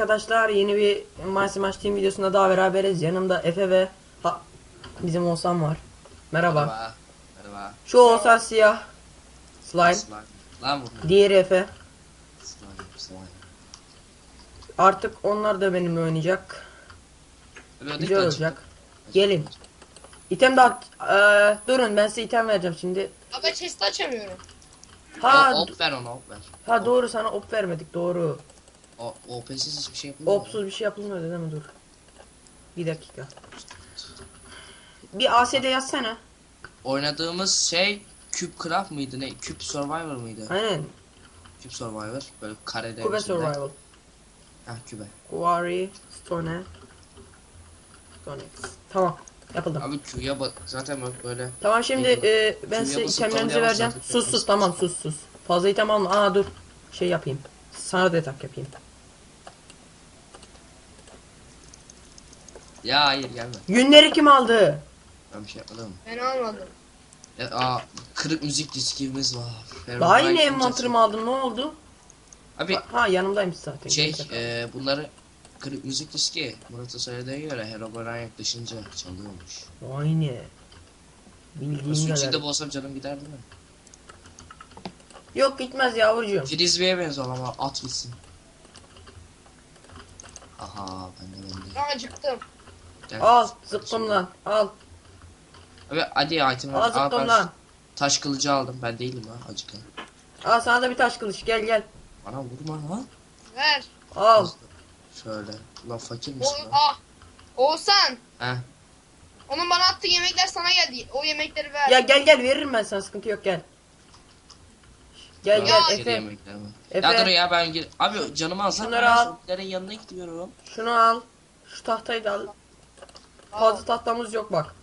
arkadaşlar yeni bir Maç Maç Team videosunda daha beraberiz. Yanımda Efe ve ha, bizim Oğuzhan var. Merhaba. Merhaba. Merhaba. Şu Oğuzhan siyah. Slime. Slime. Lan bu. Diğeri Efe. Slime. Slime. Artık onlar da benimle oynayacak. Öyle Güzel olacak. Gelin. İtem dağıt. Eee, durun ben size item vereceğim şimdi. Abi ben chest'i açamıyorum. Ha, O, op ver ona op ver. ha doğru sana op vermedik doğru. O, OP'siz hiçbir şey yapılmıyor. Opsuz bir şey yapılmadı değil mi dur. Bir dakika. Bir ASD yazsana. Oynadığımız şey Cube Craft mıydı ne? Cube Survivor mıydı? Aynen. Cube Survivor. Böyle karede. Üstünde. Survival. Heh kübe. Quarry, Stone. Stone. Tamam. Yapıldı. Abi Q'ya bak zaten bak böyle. Tamam şimdi e, ben size itemlerinizi vereceğim. Sus sus tamam sus sus. Fazla item alma. Aa dur. Şey yapayım. Sana detak yapayım. Ya hayır gelme. Günleri kim aldı? Ben bir şey yapmadım. Ben almadım. Ya, aa, kırık müzik diskimiz var. Daha yine envanterımı aldım. Ne oldu? Abi Ha yanımdaymış zaten. şey e, bunları kırık müzik diski Murat'a söylediğine göre Herobrine yaklaşınca çalıyormuş. Aynı. Bildiğin Su kadar. içinde boğsam canım gider değil mi? Yok gitmez yavrucuğum. Frisbee'ye benziyor ama at gitsin. Aha ben de ben de. Ben acıktım. Gel. Al zıkkım lan. Al. Abi hadi item Al ver. Aa, ben lan. taş kılıcı aldım ben değilim ha acıkan. Al sana da bir taş kılıç. Gel gel. Bana vurma lan. Ver. Al. Şöyle. Ulan fakir O, misin lan? ah. Oğuzhan. Heh. Onun bana attığı yemekler sana geldi. O yemekleri ver. Ya gel gel veririm ben sana sıkıntı yok gel. Gel Ya, gel geri Efe. yemekler. Ya dur ya ben gir. Abi canımı alsak Şunları ben al. zombilerin yanına gidiyorum. Şunu al. Şu tahtayı da al. Fazla tahtamız yok bak.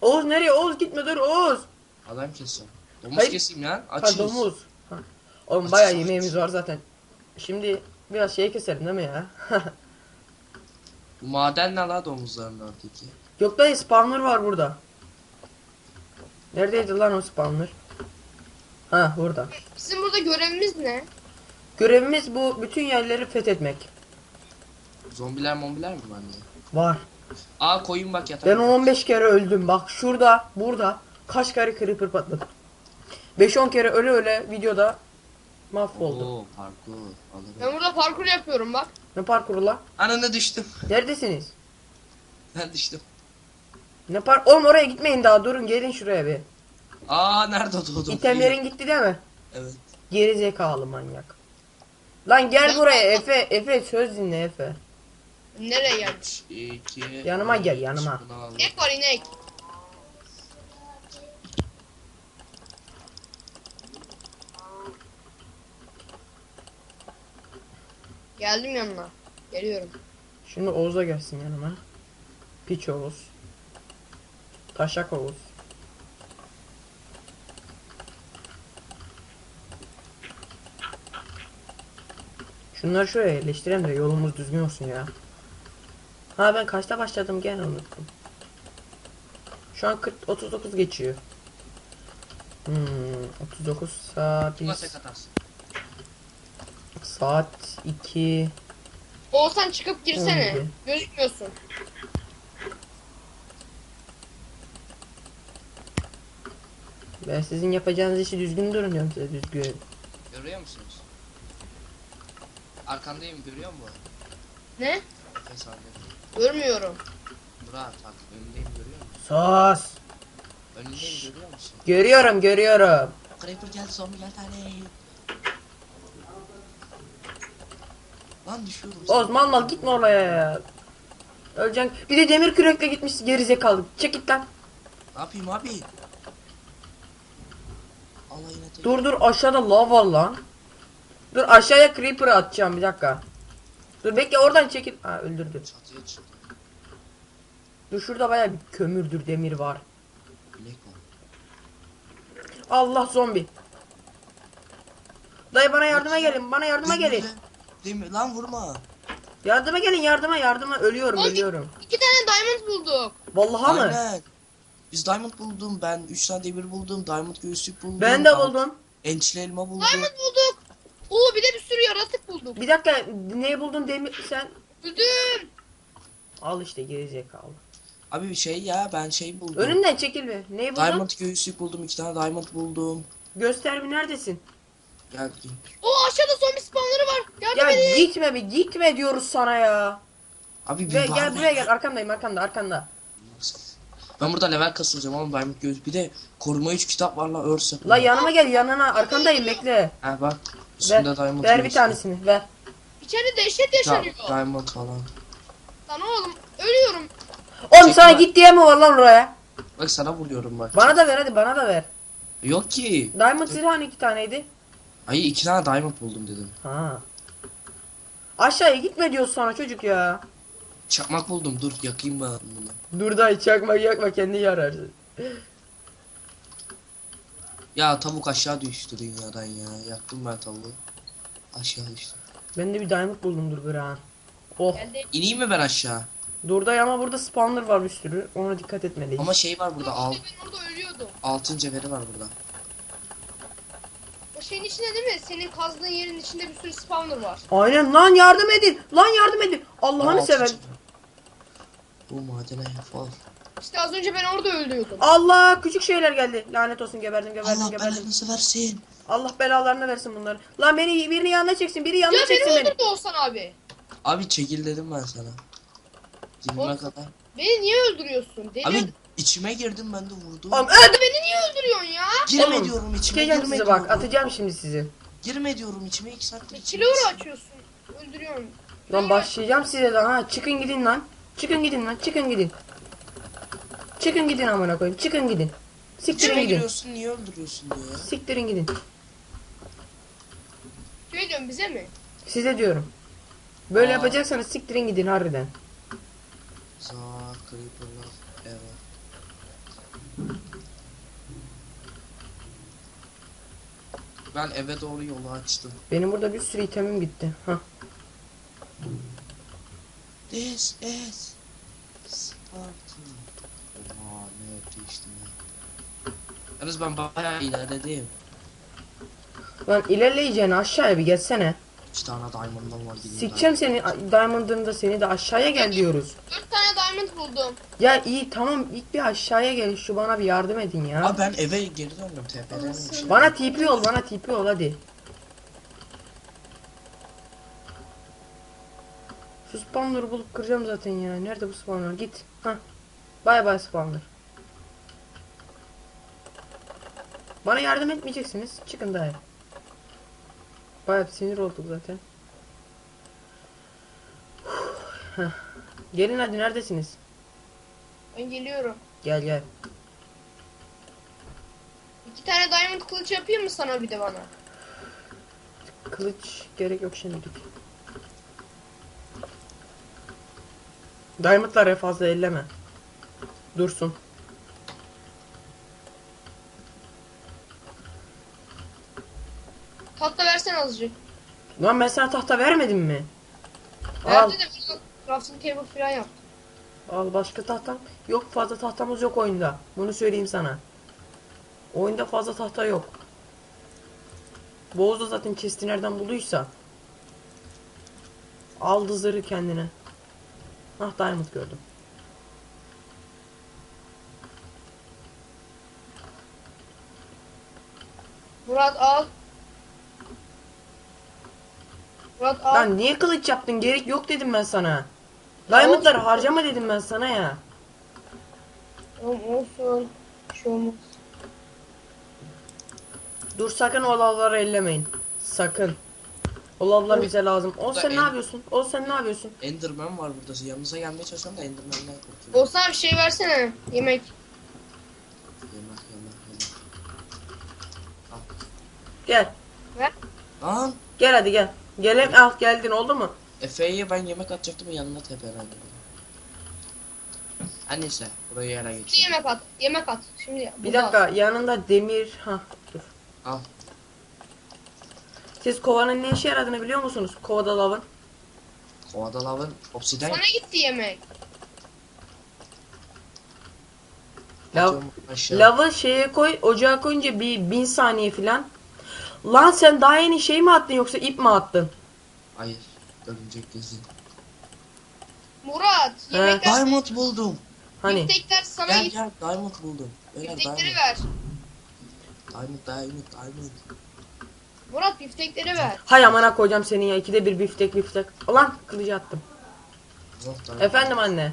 Oğuz nereye? Oğuz gitme dur Oğuz. Adam keseceğim. Domuz Hayır. keseyim lan. Ha Açız. domuz. Ha. Oğlum Açız, bayağı açız. yemeğimiz var zaten. Şimdi biraz şey keselim değil mi ya? Bu maden ne la domuzların oradaki? yok dayı spawner var burada. Neredeydi lan o spawner? Ha burada. Bizim burada görevimiz ne? Görevimiz bu bütün yerleri fethetmek. Zombiler mombiler mi var diye? Var. Aa koyun bak yatak. Ben 15 kere öldüm. Bak şurada, burada kaç kere creeper patladı. 5-10 kere öyle öyle videoda mahvoldum. Oo parkur. Alırım. Ben burada parkur yapıyorum bak. Ne parkuru la? Ananı düştüm. Neredesiniz? Ben düştüm. Ne park? Oğlum oraya gitmeyin daha durun gelin şuraya bir. Aa nerede doğdum? İtemlerin gitti değil mi? Evet. Geri zekalı manyak. Lan gel buraya Efe. Efe söz dinle Efe. Nereye gelmiş? 2 Yanıma gel, yanıma. İnek var inek. Geldim yanına. Geliyorum. Şimdi Oğuz'a gelsin yanıma. Piç Oğuz. Taşak Oğuz. Şunları şuraya yerleştirelim de yolumuz düzgün olsun ya. Ha ben kaçta başladım gene unuttum. Şu an 40 39 geçiyor. Hmm, 39 saat atarsın? saat 2 Oğuzhan çıkıp girsene. Oldu. Gözükmüyorsun. Ben sizin yapacağınız işi düzgün durun diyorum size düzgün. Görüyor musunuz? Arkandayım görüyor musun? Ne? Nefes. Görmüyorum. Murat bak önündeyim görüyor musun? Sus. Önündeyim görüyor musun? Görüyorum görüyorum. Creeper geldi zombi geldi tane. Lan düşüyorum. Oz mal mal gitme oraya ya. Öleceksin. Bir de demir kürekle gitmiş geri zekalı. Çek git lan. Ne yapayım abi? Alayına tek. Dur dur aşağıda lav var lan. Dur aşağıya creeper atacağım bir dakika. Dur bekle oradan çekil. Ha öldürdü. Dur şurada baya bir kömürdür demir var. Allah zombi. Dayı bana yardıma gelin. Bana yardıma gelin. lan. Demir lan vurma. Yardıma gelin yardıma yardıma. Ölüyorum Oğlum, ölüyorum. İki tane diamond bulduk. Vallahi mı? Aynen. Biz diamond buldum. Ben 3 tane demir buldum. Diamond göğüslük buldum. Ben de buldum. Ençli elma buldum. Diamond bulduk. Oo bir de bir sürü yaratık bulduk. Bir dakika neyi buldun demir sen? Öldüm. Al işte gerizekalı. Abi bir şey ya ben şey buldum. Önümden çekil be. Neyi buldun? Diamond göğüslük buldum. iki tane diamond buldum. Göster bir neredesin? Gel. O aşağıda zombi spawnları var. Yardım Ya gitme bir gitme diyoruz sana ya. Abi bir Ve var gel buraya gel arkandayım arkanda arkanda. Ben burada level kasılacağım ama diamond göğüs. Bir de koruma 3 kitap var la örs yapın. La yanıma gel yanına arkandayım bekle. Ha bak. Ver, Üstünde diamond ver bir göğüs. tanesini ver. İçeride dehşet Ya, yaşanıyor. diamond falan. Lan oğlum ölüyorum. Oğlum Çekil sana git diye mi var lan oraya? Bak sana vuruyorum bak. Bana da ver hadi bana da ver. Yok ki. Diamond hani iki taneydi? Ay iki tane diamond buldum dedim. Ha. Aşağıya gitme diyoruz sana çocuk ya. Çakmak buldum. Dur yakayım ben bunu. Dur dayı çakma yakma kendi yararsın. Ya tavuk aşağı düştü dünyadan ya. Yaktım ben tavuğu. Aşağı düştü. Ben de bir diamond buldum dur bir an. Oh. İneyim mi ben aşağı? Dur dayı ama burada spawner var bir sürü. Ona dikkat etmeliyiz. Ama şey var burada. Al, altın cevheri var burada. O şeyin içinde değil mi? Senin kazdığın yerin içinde bir sürü spawner var. Aynen lan yardım edin. Lan yardım edin. Allah'ını seven. Bu madene fal. İşte az önce ben orada ölüyordum. Allah küçük şeyler geldi. Lanet olsun geberdim geberdim Allah geberdim. belanızı versin. Allah belalarını versin bunları. Lan beni birini yanına çeksin. Biri yanına Ya çeksin beni beni. öldürdü Oğuzhan abi. Abi çekil dedim ben sana. Dibime Oğlum, kadar. Beni niye öldürüyorsun? Deli. Abi içime girdim ben de vurdum. Oğlum öldü. Beni niye öldürüyorsun ya? Girme Oğlum, diyorum içime Sikeceğim girme sizi diyorum. bak. Atacağım şimdi sizi. Girme diyorum içime iki saattir. İçime kilo açıyorsun. Öldürüyorsun. Lan başlayacağım size de ha. Çıkın gidin lan. Çıkın gidin lan. Çıkın gidin. Çıkın gidin amına koyayım. Çıkın gidin. Siktirin İçime gidin. giriyorsun niye öldürüyorsun diyor ya. Siktirin gidin. Kime diyorsun bize mi? Size diyorum. Böyle Aa. yapacaksanız siktirin gidin harbiden. Za creeperlar evet. Ben eve doğru yolu açtım. Benim burada bir sürü itemim gitti. Hah. This is Sparta. Oha ne yaptı işte ya. Yalnız ben bayağı ilerledim. Lan ilerleyeceğin aşağıya bir gelsene. İki tane diamond'ım var. gideyim Sikeceğim seni Diamond'ın da seni de aşağıya gel diyoruz. Dört tane diamond buldum. Ya iyi tamam ilk bir aşağıya gel şu bana bir yardım edin ya. Abi ben eve geri döndüm TP'den. Bana TP ol bana TP ol hadi. Şu spawner'ı bulup kıracağım zaten ya. Nerede bu spawner? Git. Hah. Bay bay spawner. Bana yardım etmeyeceksiniz. Çıkın daha. Bayağı sinir olduk zaten. Gelin hadi neredesiniz? Ben geliyorum. Gel gel. İki tane diamond kılıç yapayım mı sana bir de bana? Kılıç gerek yok şimdilik. Diamond'ları fazla elleme. Dursun. Tahta versen azıcık. Lan ben sana tahta vermedim mi? Al, Verdi de burada crafting table falan yap. al başka tahtam. Yok fazla tahtamız yok oyunda. Bunu söyleyeyim sana. Oyunda fazla tahta yok. Boğuz da zaten chest'i nereden bulduysa. Aldı zırhı kendine. Ah diamond gördüm. Murat al. Murat al. Lan niye kılıç yaptın? Gerek yok dedim ben sana. Diamond'ları harcama dedim ben sana ya. Olsun. Bir şey olmaz. Dur sakın o lavları ellemeyin. Sakın. O lavlar bize lazım. O sen ne en- yapıyorsun? O sen ne yapıyorsun? Enderman var burada. Yanınıza gelmeye çalışıyorum da Enderman'dan korkuyorum. Olsan bir şey versene. Yemek. Yemek yemek yemek. Gel. Ver. Lan Gel hadi gel. Gel al geldin oldu mu? Efe'ye ben yemek atacaktım yanına tepe herhalde. Her neyse burayı yere Şimdi geçiyorum. yemek at. Yemek at. Şimdi Bir burada dakika at. yanında demir. Ha dur. Al. Siz kovanın ne işe yaradığını biliyor musunuz? Kovada lavın. Kovada lavın obsiden Sana gitti yemek. Lav, lavı şeye koy, ocağa koyunca bir bin saniye filan. Lan sen daha yeni şey mi attın yoksa ip mi attın? Hayır. Örümcek gözü. Murat yemekler Diamond buldum. Hani? biftekler sana Gel git. gel diamond buldum. Diamond. Biftekleri ver. Diamond diamond diamond. Murat biftekleri ver. Hay amına koyacağım senin ya. İkide bir biftek biftek. Ulan kılıcı attım. Efendim anne.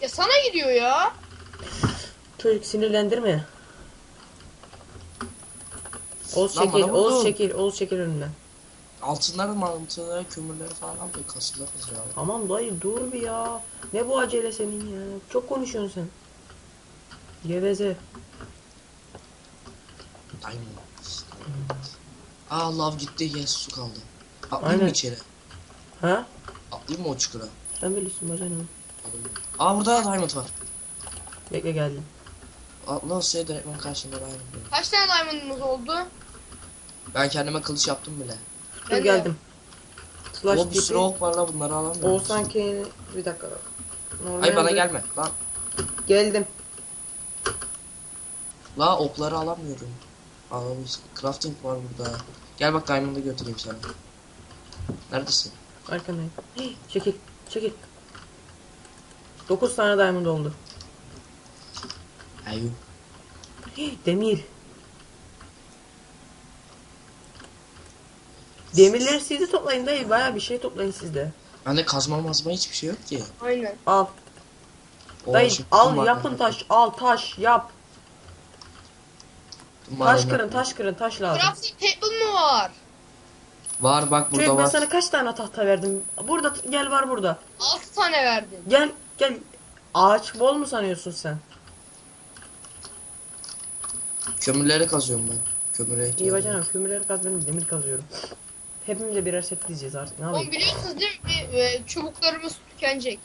Ya sana gidiyor ya. Çocuk sinirlendirme. Oğuz Lan çekil, bana Oğuz vurdun. çekil, Oğuz çekil önümden. Altınları mantıları kömürleri falan al da kasılarız ya. Tamam dayı dur bir ya. Ne bu acele senin ya? Çok konuşuyorsun sen. Geveze. Diamond. diamond. Aa lav gitti yes su kaldı. Atlayayım Aynen. mı içeri? Ha? Atlayayım mı o çukura? Sen bilirsin bacana. Aa burada da diamond var. Bekle geldim. Atla şey direktmen karşında diamond. var. Kaç tane diamond'ımız oldu? Ben kendime kılıç yaptım bile. Dur Ben de. geldim. Slash O bir sürü tipi. ok var la bunları alamıyorum. Oğuz sanki bir dakika. Normal Ay bana gelme lan. Geldim. La okları alamıyorum. Alamayız. Crafting var burada. Gel bak diamond'ı götüreyim sana. Neredesin? Arkandayım. Çekil, çekil. 9 tane diamond oldu. Hii, Demir. Demirleri siz de toplayın dayı. Baya bir şey toplayın siz de. Bende kazma mazma hiçbir şey yok ki. Aynen. Al. Dayı şey- al yapın taş. Al taş yap. Taş kırın taş kırın taş lazım. Crafting table mı var? Var bak burada Çocuk ben var. sana kaç tane tahta verdim? Burada gel var burada. 6 tane verdin. Gel gel. Ağaç bol mu sanıyorsun sen? Kömürleri kazıyorum ben. Kömüre İyi ihtiyacım var. bacanam kömürleri kaz ben de demir kazıyorum. Hepimiz de birer set diyeceğiz artık ne Oğlum yapayım? biliyorsunuz değil mi? E, çubuklarımız tükenecek.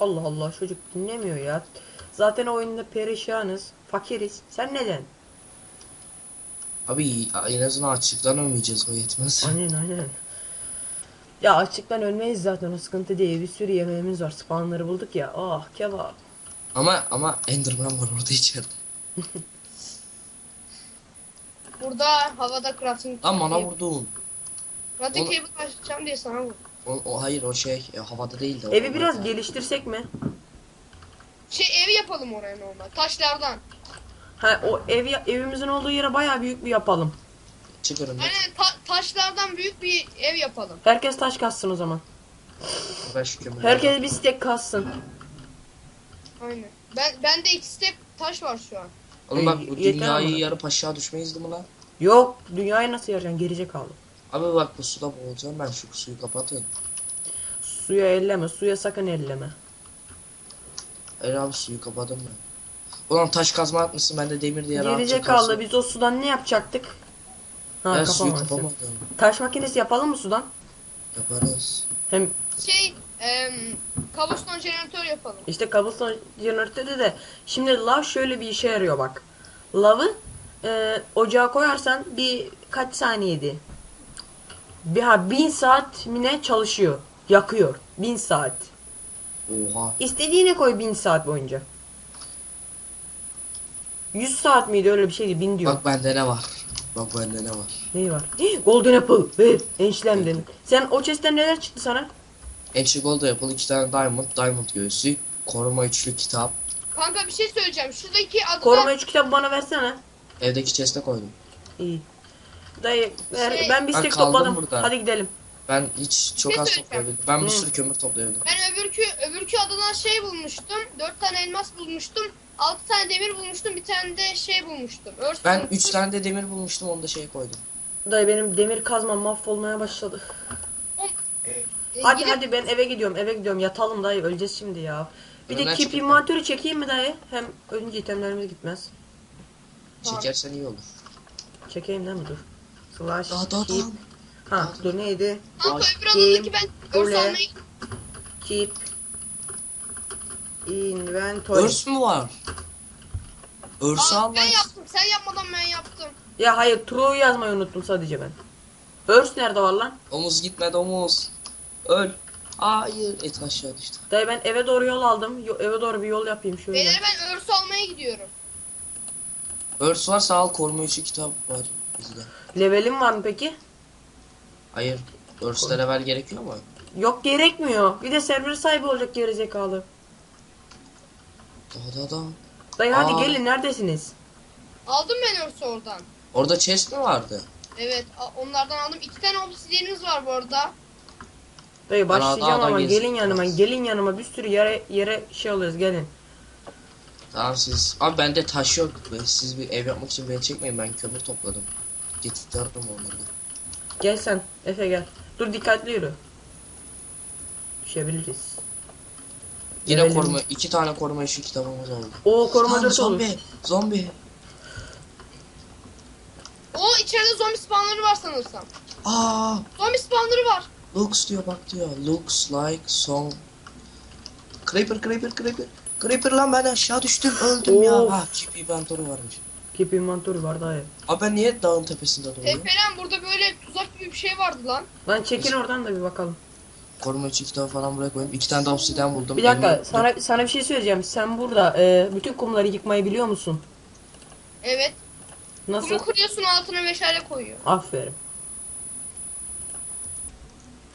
Allah Allah çocuk dinlemiyor ya. Zaten oyunda perişanız, fakiriz. Sen neden? Abi en azından açlıktan ölmeyeceğiz o yetmez. Aynen aynen. Ya açlıktan ölmeyiz zaten o sıkıntı değil. Bir sürü yemeğimiz var. Spawnları bulduk ya. Ah kebap. Ama ama Enderman var orada içeride. Burada havada crafting Lan bana vurdun. Crafting Onu- table açacağım diye sana vurdum. O, o hayır o şey e, havada değil de. o- Evi biraz geliştirsek mi? Şey ev yapalım oraya normal. Taşlardan. Ha o ev evimizin olduğu yere bayağı büyük bir yapalım. Çık önümden. Aynen ta- taşlardan büyük bir ev yapalım. Herkes taş kassın o zaman. Kömürleri. Herkes bir stek kassın. Aynen. Ben bende iki step taş var şu an. Oğlum bak bu Yeter dünyayı ama. yarıp aşağı düşmeyiz değil mi lan? Yok dünyayı nasıl yarayacaksın gelecek kaldı. Abi bak bu suda boğulacağım ben şu suyu kapatın. Suya elleme suya sakın elleme. Hayır abi suyu kapadım ben. Ulan taş kazma atmışsın ben de demir diye rahatça Gelecek kalsın. kaldı biz o sudan ne yapacaktık? Ha Ben suyu kapamadım. Taş makinesi yapalım mı sudan? Yaparız. Hem Şey, em, cobblestone jeneratör yapalım. işte cobblestone jeneratörü de şimdi lav şöyle bir işe yarıyor bak. Lavı e, ocağa koyarsan bir kaç saniyede? Bir ha bin saat mi ne çalışıyor. Yakıyor. Bin saat. Oha. İstediğine koy bin saat boyunca. 100 saat miydi öyle bir şeydi bin diyor. Bak bende ne var. Bak bende ne var. Ne var? Golden Apple ve ençlendin. Sen o chest'ten neler çıktı sana? Entry Gold'a yapılı iki tane diamond, diamond göğsü, koruma üçlü kitap. Kanka bir şey söyleyeceğim. Şuradaki adada Koruma 3 kitabı bana versene. Evdeki chest'e koydum. İyi. Dayı ver, Şey- ben bir Ben stek kaldım topladım. burada. Hadi gidelim. Ben hiç çok şey az söyleyeceğim. toplayabildim. Ben bir Hı. sürü kömür toplayabildim. ben öbürkü öbürkü adadan şey bulmuştum. Dört tane elmas bulmuştum. Altı tane demir bulmuştum. Bir tane de şey bulmuştum. Örs Ben bulmuştum. üç tane de demir bulmuştum onu da şeye koydum. Dayı benim demir kazmam mahvolmaya başladı. E, Hadi gidip- hadi ben eve gidiyorum eve gidiyorum yatalım dayı öleceğiz şimdi ya. Bir de Önden keep çıkıp- inventörü çekeyim mi dayı? Hem önce itemlerimiz gitmez. Tamam. Çekersen iyi olur. Çekeyim değil mi dur. Slash Daha daha keep. daha. Ha dur neydi? Kanka öbür adadaki ben örs Öyle. Keep inventory. Örs mü var? Örsü Aa, ben lan. yaptım. Sen yapmadan ben yaptım. Ya hayır true yazmayı unuttum sadece ben. Örs nerede var lan? Omuz gitmedi omuz. Öl. Hayır. Et aşağı düştü. Dayı ben eve doğru yol aldım. Yo- eve doğru bir yol yapayım şöyle. Beyler ben örs almaya gidiyorum. Örs varsa al koruma üçlü kitap var bizde. Levelim var mı peki? Hayır. Örste level gerekiyor mu? Yok gerekmiyor. Bir de server sahibi olacak gerizekalı. Da da da. Dayı hadi Aa. gelin neredesiniz? Aldım ben örsü oradan. Orada chest mi vardı? Evet a- onlardan aldım. İki tane obsidyenimiz var bu arada. Dayı başlayacağım ama gelin yanıma gelin yanıma bir sürü yere yere şey alıyoruz gelin. Tamam siz. Abi bende taş yok. Siz bir ev yapmak için beni çekmeyin. Ben kömür topladım. Getirdim onları. Gel sen Efe gel. Dur dikkatli yürü. Düşebiliriz. Yine Gelelim. koruma. iki tane koruma işi kitabımız oldu. O koruma 4 olur. zombi. Zombi. O içeride zombi spawnları var sanırsam. Aa. Zombi spawnları var. Looks diyor bak diyor. Looks like some. Creeper creeper creeper. Creeper lan ben aşağı düştüm öldüm ya. Of. Ha keep inventory varmış. Keep inventory var dayı. Abi ben niye dağın tepesinde duruyorum? Tepelen burada böyle tuzak gibi bir şey vardı lan. Lan çekil oradan da bir bakalım. Koruma için kitabı falan buraya koyayım. İki tane de obsidian buldum. Bir dakika Elimi- sana sana bir şey söyleyeceğim. Sen burada e, bütün kumları yıkmayı biliyor musun? Evet. Nasıl? Kumu kuruyorsun altına meşale koyuyor. Aferin.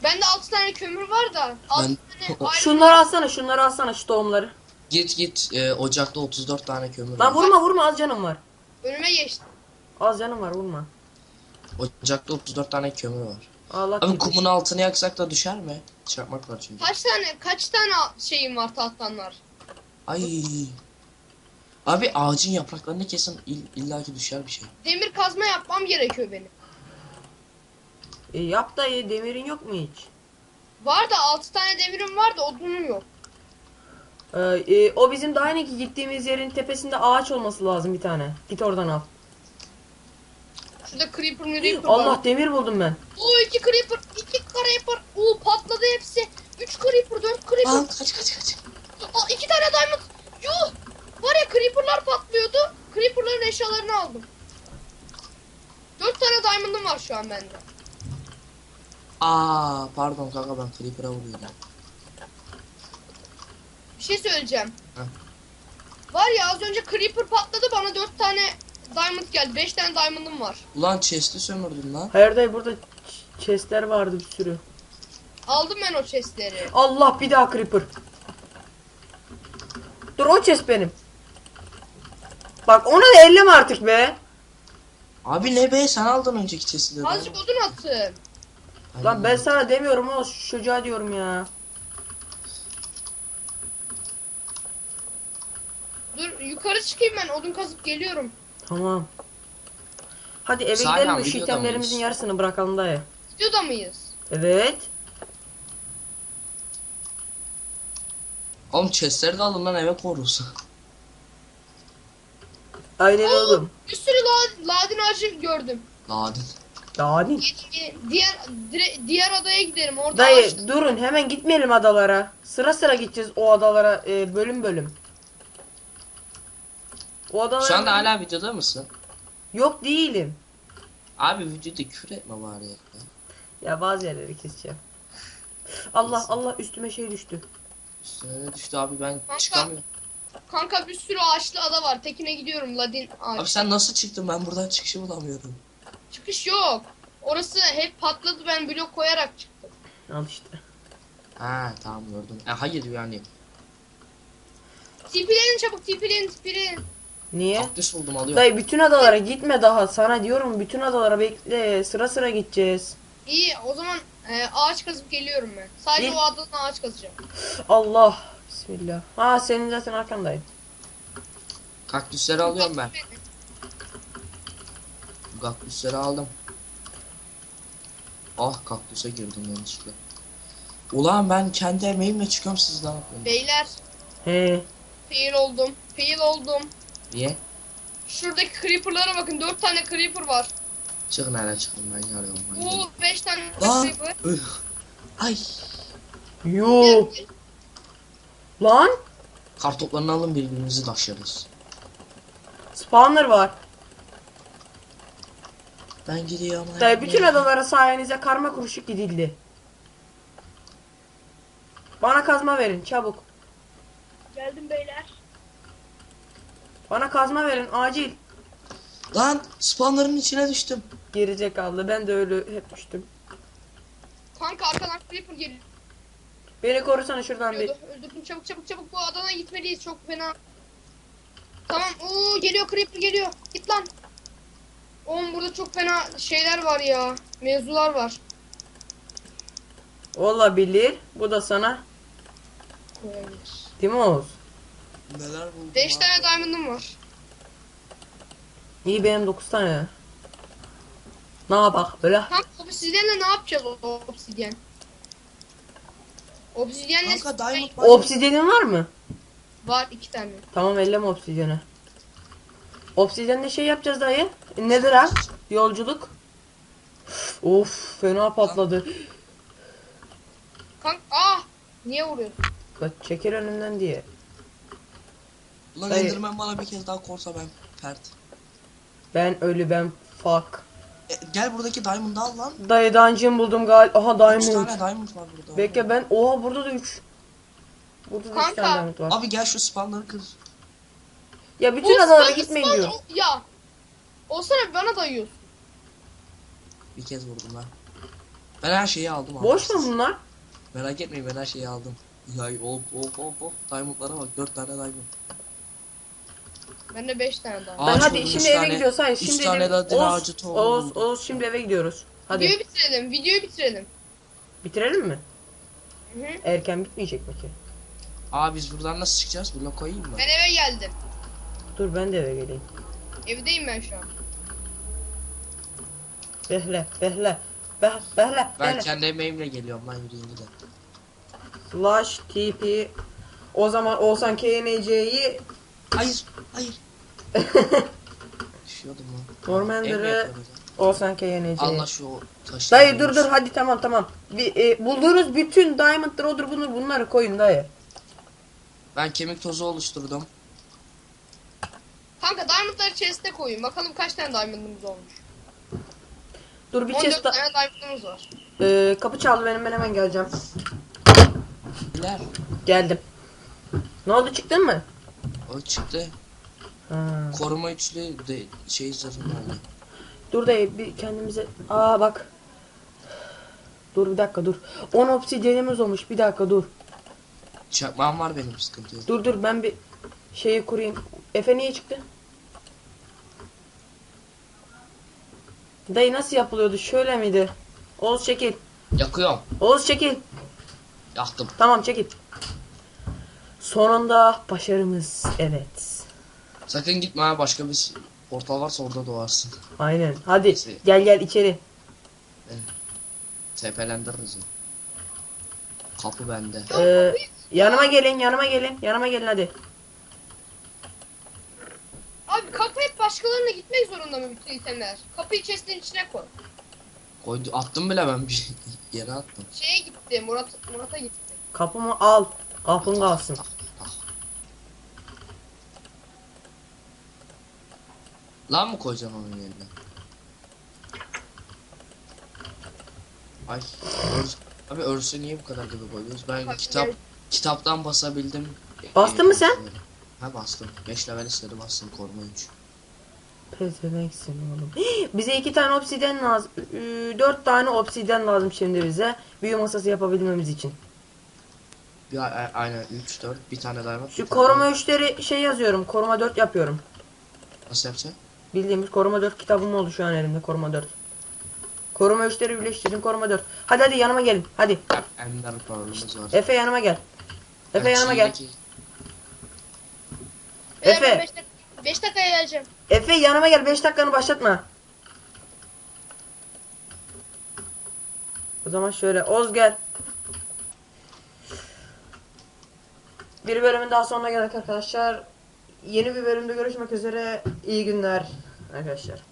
Bende 6 tane kömür var da 6 Ben- tane ayrı Şunları alsana şunları alsana şu tohumları. Git git e, ocakta 34 tane kömür Lan var. vurma vurma az canım var. önüme geçti. Az canım var vurma. Ocakta 34 tane kömür var. Allah Abi kumun altını yaksak da düşer mi? Çakmak var çünkü. Kaç tane kaç tane şeyim var tahtanlar? Ay. Abi ağacın yapraklarını kesin ill- illaki düşer bir şey. Demir kazma yapmam gerekiyor benim. E, yap dayı demirin yok mu hiç? Var da 6 tane demirim var da odunum yok. Ee, e, o bizim daha yeni gittiğimiz yerin tepesinde ağaç olması lazım bir tane. Git oradan al. Şurada creeper creeper var. Allah demir buldum ben. Oo 2 creeper, 2 creeper. Oo patladı hepsi. 3 creeper, 4 creeper. Lan kaç kaç kaç. Aa 2 tane diamond. Yuh! Var ya creeperlar patlıyordu. Creeperların eşyalarını aldım. 4 tane diamond'ım var şu an bende. Aa pardon kanka ben creeper'a vuruyordum. Bir şey söyleyeceğim. Heh. Var ya az önce creeper patladı bana 4 tane diamond geldi. 5 tane diamond'ım var. Ulan chest'i sömürdün lan. Hayır dayı burada ch- chestler vardı bir sürü. Aldım ben o chestleri. Allah bir daha creeper. Dur o chest benim. Bak onu da elleme artık be. Abi ne be sen aldın önceki chest'i de. Azıcık odun atın. Ay, Lan ben sana demiyorum o çocuğa diyorum ya. Dur yukarı çıkayım ben odun kazıp geliyorum. Tamam. Hadi eve Sahiden gidelim de şu videoda itemlerimizin mıyız? yarısını bırakalım dayı. Videoda mıyız? Evet. Oğlum chest'leri de alın lan eve korursun. Aynen oğlum. Bir sürü la ladin ağacı gördüm. Ladin. Daha değil. Diğer dire- diğer adaya gidelim. Orada Dayı ağaç- durun hemen gitmeyelim adalara. Sıra sıra gideceğiz o adalara e, bölüm bölüm. O adalara Şu anda hala videoda mısın? Yok değilim. Abi videoda küfür etme bari ya. Ya bazı yerleri keseceğim. Allah Allah üstüme şey düştü. Üstüne ne düştü abi ben Kanka. çıkamıyorum. Kanka bir sürü ağaçlı ada var. Tekine gidiyorum ladin ağaç. Abi sen nasıl çıktın ben buradan çıkışı bulamıyorum. Çıkış yok. Orası hep patladı ben blok koyarak çıktım. Al işte. Ha tamam gördüm. E, hayır yani. Tipilerin çabuk tipilerin tipilerin. Niye? Kaktüs buldum alıyorum. Dayı bütün adalara gitme daha. Sana diyorum bütün adalara bekle. Sıra sıra gideceğiz. İyi o zaman e, ağaç kazıp geliyorum ben. Sadece İyi. o adadan ağaç kazacağım. Allah. Bismillah. Ha senin zaten arkandayım. Kaktüsleri alıyorum ben. Kaktüsleri aldım. Ah kaktüse girdim yanlışlıkla. Ulan ben kendi emeğimle çıkıyorum siz ne yapıyorsunuz? Beyler He. fail oldum. Fail oldum. Niye? Şuradaki creeper'lara bakın. 4 tane creeper var. Çıkın hele çıkın ben yarıyorum. Ben Oo yarıyorum. 5 tane Lan! creeper. Üh. Ay. Yoo. Lan. Kartoplarını alın birbirimizi taşırız. Spawner var. Ben gidiyorum. Dayı bütün adalara sayenizde karma kuruşuk gidildi. Bana kazma verin çabuk. Geldim beyler. Bana kazma verin acil. Lan spawnların içine düştüm. Gerizekalı ben de öyle hep düştüm. Kanka arkadan creeper geliyor. Beni korusana şuradan bir. Öldürdüm çabuk çabuk çabuk bu adana gitmeliyiz çok fena. Tamam ooo geliyor creeper geliyor. Git lan. Oğlum burada çok fena şeyler var ya. Mevzular var. Olabilir. Bu da sana. Olabilir. Değil mi Oğuz? Neler buldum 5 abi? tane diamond'ım var. İyi benim 9 tane. Ne yapak böyle? Kanka obsidyenle ne yapacağız o obsidyen? Obsidyenle Kanka diamond var. Obsidiyenin var mı? var iki tane. Tamam elleme obsidiyeni. Obsidyenle şey yapacağız dayı. Nedir ha? Yolculuk. Of fena patladı. Kanka ah niye vuruyorsun? Kaç çekil önümden diye. Ulan Dayı. Enderman bana bir kez daha korsa ben pert. Ben ölü ben fuck. E, gel buradaki diamond'ı al lan. Dayı dungeon buldum gal. Aha 3 diamond. tane diamond var burada. Bekle ben. Oha burada da 3. Burada da 3 Kanka. tane diamond var. Abi gel şu spawnları kır. Ya bütün Bu adalara spawn- gitmeyin spawn- diyor. Ya. Olsana bana dayıyorsun. Bir kez vurdum ben. Ben her şeyi aldım abi. Boş mu bunlar? Merak etmeyin ben her şeyi aldım. Ya of of of of. Diamondlara bak 4 tane diamond. Bende 5 tane daha. Ben Ağaç hadi şimdi üç eve tane- gidiyoruz. Hayır üç şimdi tane din Oğuz, ağacı tohumu Oğuz. Oğuz şimdi eve gidiyoruz. Hadi Videoyu bitirelim. Videoyu bitirelim. bitirelim mi? Hı hı. Erken bitmeyecek peki. Aa biz buradan nasıl çıkacağız? Blok koyayım mı? Ben eve geldim. Dur ben de eve geleyim. Evdeyim ben şu an. Behle, behle. Beh, behle, Ben behle. kendi emeğimle geliyorum lan yürüyün de. Slash TP. O zaman Oğuzhan KNC'yi Hayır, hayır. Düşüyordum lan. Normander'ı- Ev mi yapıyoruz ya? Oğuzhan KNC'yi. Allah şu taşı. Dayı dur dur hadi tamam tamam. Bir, e, bulduğunuz bütün diamond'ları odur bunlar bunları koyun dayı. Ben kemik tozu oluşturdum. Kanka diamondları chest'e koyun. Bakalım kaç tane diamond'ımız olmuş. Dur bir 14 chest da- tane diamond'ımız var. e, kapı çaldı benim ben hemen geleceğim. Biler. Geldim. Ne oldu çıktın mı? O çıktı. Ha. Koruma üçlü de şey zırhım oldu. Dur dayı bir kendimize. Aa bak. Dur bir dakika dur. 10 obsidyenimiz olmuş bir dakika dur. Çakmağım var benim sıkıntı yok. Dur dur ben bir şeyi kurayım. Efe niye çıktı? Dayı nasıl yapılıyordu? Şöyle miydi? Oğuz çekil. Yakıyorum. Oğuz çekil. Yaktım. Tamam çekil. Sonunda başarımız evet. Sakın gitme ha başka bir portal varsa orada doğarsın. Aynen. Hadi Neyse. gel gel içeri. Tepelendiririz. Kapı bende. Ee, yanıma gelin, yanıma gelin, yanıma gelin hadi. Abi kapı hep başkalarına gitmek zorunda mı bütün itemler? Kapıyı chest'in içine koy. Koydu attım bile ben bir yere attım. Şeye gitti. Murat Murat'a gitti. Kapımı al. Kapın kalsın. Lan mı koyacaksın onun yerine? Ay örs Abi örsü niye bu kadar gibi koyuyoruz? Ben kitap kitaptan basabildim. Bastın mı sen? Ha bastım. 5 level istedi bastım koruma 3. Pezevenksin oğlum. Bize iki tane obsidyen lazım. Ee, Dört tane obsidyen lazım şimdi bize. Büyü masası yapabilmemiz için. Bir a- aynen 3 4 bir tane diamond. bir Şu koruma üçleri şey yazıyorum. Koruma dört yapıyorum. Nasıl yapacaksın? Bildiğimiz koruma 4 kitabım oldu şu an elimde koruma 4. Koruma 3'leri birleştirdim koruma 4. Hadi hadi yanıma gelin. Hadi. Ender Pearl'ımız var. Efe yanıma gel. Efe Ben yanıma gel. Efe. 5 dakika, beş dakikaya geleceğim. Efe yanıma gel 5 dakikanı başlatma. O zaman şöyle Oz gel. Bir bölümün daha sonuna geldik arkadaşlar. Yeni bir bölümde görüşmek üzere. İyi günler arkadaşlar.